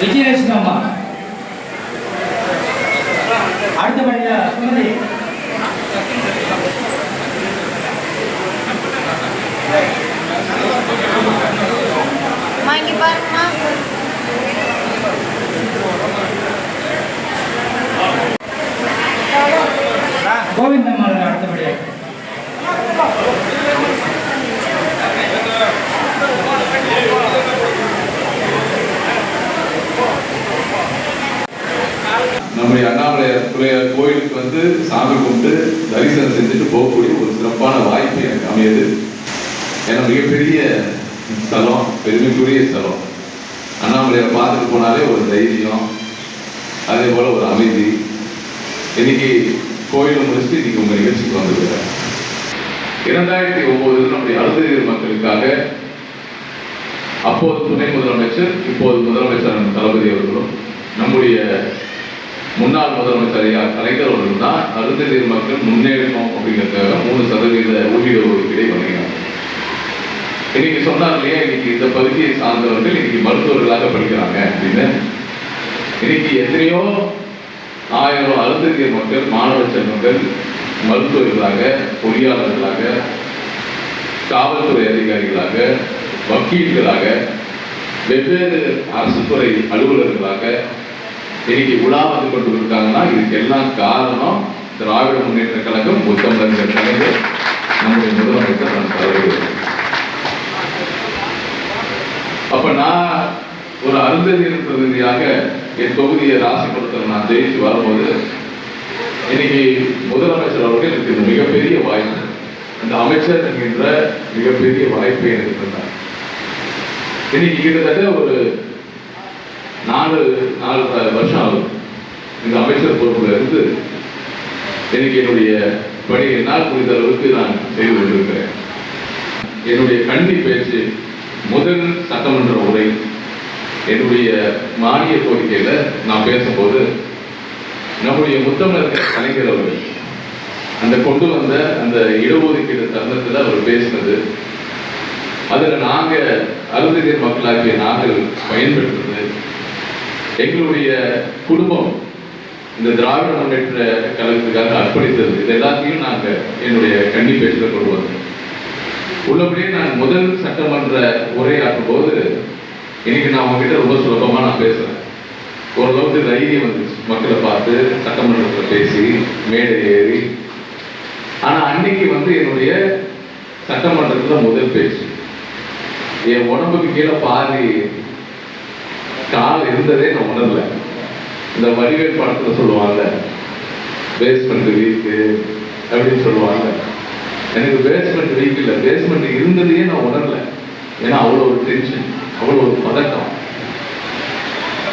விஜயலட்சுமி அம்மா. அடுத்தபடியா சுமதி. அம்மா இங்க பாருங்கம்மா கோவிந்தம்மா அடுத்தபடியா நம்முடைய அண்ணாமலையார் பிள்ளையார் கோயிலுக்கு வந்து சாமி கும்பிட்டு தரிசனம் செஞ்சுட்டு போகக்கூடிய ஒரு சிறப்பான வாய்ப்பு எனக்கு அமையுது. ஏன்னா மிகப்பெரிய ஸ்தலம் பெருமைக்குரிய ஸ்தலம். அண்ணாமலையார் பார்த்துட்டு போனாலே ஒரு தைரியம் அதே போல ஒரு அமைதி. இன்னைக்கு கோயிலை முடிச்சுட்டு இன்னைக்கு உங்கள் நிகழ்ச்சிக்கு வந்துருக்கிறேன். இரண்டாயிரத்தி ஒன்பதில் நம்முடைய அழுத்தறிஞர் மக்களுக்காக அப்போது துணை முதலமைச்சர் இப்போது முதலமைச்சர் தளபதி அவர்களும் நம்முடைய முன்னாள் முதலமைச்சர் ஐயா கலைஞர் அவர்கள் தான் அருந்ததியர் மக்கள் முன்னேறணும் அப்படிங்கிறதுக்காக மூணு சதவீத ஊதிய ஒதுக்கீடை வழங்கினார் இன்னைக்கு சொன்னார் இல்லையா? இன்னைக்கு இந்த பகுதியை சார்ந்தவர்கள் இன்னைக்கு மருத்துவர்களாக படிக்கிறாங்க அப்படின்னு. இன்னைக்கு எத்தனையோ ஆயிரம் அருந்ததியர் மக்கள் மாணவ செல்வங்கள் மருத்துவர்களாக பொறியாளர்களாக காவல்துறை அதிகாரிகளாக வக்கீல்களாக வெவ்வேறு அரசு துறை அலுவலர்களாக இன்னைக்கு உலா வந்து கொண்டு இருக்காங்கன்னா இதுக்கு எல்லாம் காரணம்? திராவிட முன்னேற்ற கழகம் முத்தமிழர் தலைவர் நம்முடைய முதலமைச்சர் நான் தலைவர். அப்ப நான் ஒரு அருந்ததியர் பிரதிநிதியாக என் தொகுதியை ராசிபுரத்தில் நான் ஜெயிச்சு வரும்போது இன்னைக்கு முதலமைச்சர் அவர்கள் எனக்கு மிகப்பெரிய வாய்ப்பு அந்த அமைச்சர் என்கின்ற மிகப்பெரிய வாய்ப்பை எனக்கு தந்தார். இன்னைக்கு கிட்டத்தட்ட ஒரு நாலு நாலு வருஷம் ஆகும். இந்த அமைச்சர் பொறுப்பில் இருந்து எனக்கு என்னுடைய பணி என்னால் புரிந்த அளவுக்கு நான் செய்து கொண்டிருக்கிறேன். என்னுடைய கண்டி பேச்சு முதல் சட்டமன்ற உரை என்னுடைய மானிய கோரிக்கையில் நான் பேசும்போது நம்முடைய முத்தமிழர் கலைஞர் அவர்கள் அந்த கொண்டு வந்த அந்த இடஒதுக்கீடு தருணத்தில் அவர் பேசினது. அதில் நாங்கள் அருந்ததியர் மக்களாகிய நாங்கள் பயன்பெற்றது எங்களுடைய குடும்பம் இந்த திராவிட முன்னேற்ற கழகத்துக்காக அர்ப்பணித்தது. இது எல்லாத்தையும் நாங்கள் என்னுடைய கன்னி பேச்சுல கொண்டு வந்தோம். உள்ளபடியே நான் முதல் சட்டமன்ற உரையாற்றும் போது இன்னைக்கு நான் உங்ககிட்ட ரொம்ப சுலபமாக நான் பேசுகிறேன் ஓரளவுக்கு தைரியம் வந்துச்சு. மக்களை பார்த்து சட்டமன்றத்தில் பேசி மேடை ஏறி. ஆனால் அன்னைக்கு வந்து என்னுடைய சட்டமன்றத்தில் முதல் பேச்சு. என் உடம்புக்கு கீழே பாதி கால் இருந்ததே நான் உணரல இந்த வடிவேல் படத்தில் சொல்லுவாங்க பேஸ்மெண்ட் வீக்கு அப்படின்னு சொல்லுவாங்க எனக்கு பேஸ்மெண்ட் வீக் இல்லை. பேஸ்மெண்ட் இருந்ததையே நான் உணரல ஏன்னா அவ்வளோ ஒரு டென்ஷன் அவ்வளோ ஒரு பதட்டம்.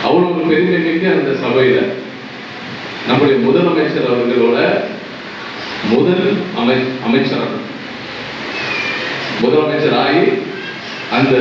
அவ்வளோ ஒரு பெருமை மிக்க அந்த சபையில். நம்முடைய முதலமைச்சர் அவர்களோட முதல் அமை அமைச்சர் முதலமைச்சர் ஆகி அந்த